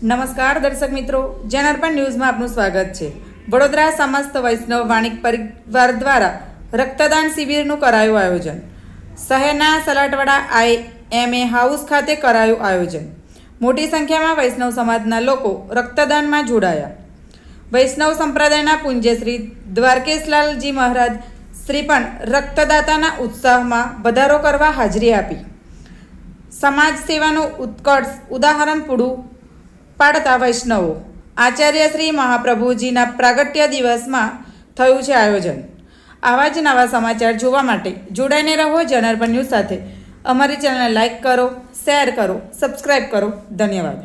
નમસ્કાર દર્શક મિત્રો જનાર્પણ ન્યૂઝમાં આપનું સ્વાગત છે. વડોદરા સમસ્ત વૈષ્ણવ વાણિક પરિવાર દ્વારા રક્તદાન શિબિરનું કરાયું આયોજન. શહેરના સલાટવાડા આઈ એમ એ હાઉસ ખાતે કરાયું આયોજન. મોટી સંખ્યામાં વૈષ્ણવ સમાજના લોકો રક્તદાનમાં જોડાયા. વૈષ્ણવ સંપ્રદાયના પૂંજ્યશ્રી દ્વારકેશલાલજી મહારાજ શ્રી પણ રક્તદાતાના ઉત્સાહમાં વધારો કરવા હાજરી આપી. સમાજ સેવાનું ઉત્કર્ષ ઉદાહરણ પૂરું પાડતા વૈષ્ણવો. આચાર્ય શ્રી મહાપ્રભુજીના પ્રાગટ્ય દિવસમાં થયું છે આયોજન. આવા જ નવા સમાચાર જોવા માટે જોડાઈને રહો જનાર્પણ ન્યૂઝ સાથે. અમારી ચેનલને લાઇક કરો, શેર કરો સબસ્ક્રાઈબ કરો. ધન્યવાદ.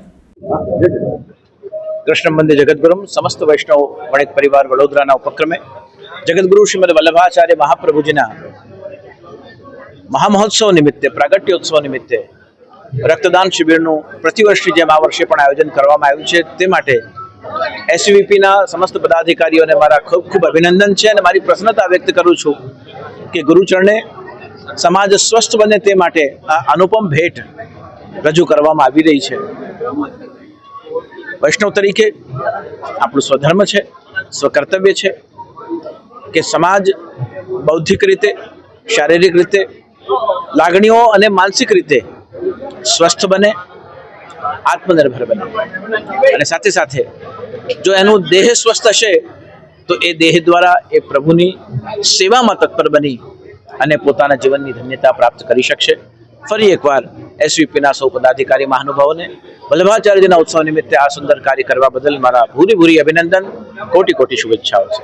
કૃષ્ણ મંદિર જગતગુરુ સમસ્ત વૈષ્ણવ, વણિક પરિવાર, વડોદરાના ઉપક્રમે જગતગુરુ શ્રીમદ વલ્લભાચાર્ય મહાપ્રભુજીના મહામહોત્સવ નિમિત્તે, પ્રાગટ્યોત્સવ નિમિત્તે રક્તદાન શિબિરનું પ્રતિવર્ષની જેમ આ વર્ષે પણ આયોજન કરવામાં આવ્યું છે. તે માટે એસવીપીના સમસ્ત પદાધિકારીઓને મારા ખૂબ ખૂબ અભિનંદન છે અને મારી પ્રસન્નતા વ્યક્ત કરું છું કે ગુરુચરણે સમાજ સ્વસ્થ બને તે માટે આ અનુપમ ભેટ રજૂ કરવામાં આવી રહી છે. વૈષ્ણવ તરીકે આપણું સ્વધર્મ છે, સ્વકર્તવ્ય છે કે સમાજ બૌદ્ધિક રીતે, શારીરિક રીતે, લાગણીઓ અને માનસિક રીતે સ્વસ્થ બને, આત્મનિર્ભર બને. અને સાથે સાથે જો એનું દેહ સ્વસ્થ હશે, તો એ દેહ દ્વારા એ પ્રભુની સેવામાં તત્પર બની અને પોતાના જીવનની ધન્યતા પ્રાપ્ત કરી શકશે. ફરી એકવાર એસવીપીના સૌ પદાધિકારી મહાનુભાવોને વલ્લભાચાર્યના ઉત્સવ નિમિત્તે આ સુંદર કાર્ય કરવા બદલ મારા ભૂરી ભૂરી અભિનંદન, કોટી કોટી શુભેચ્છાઓ છે.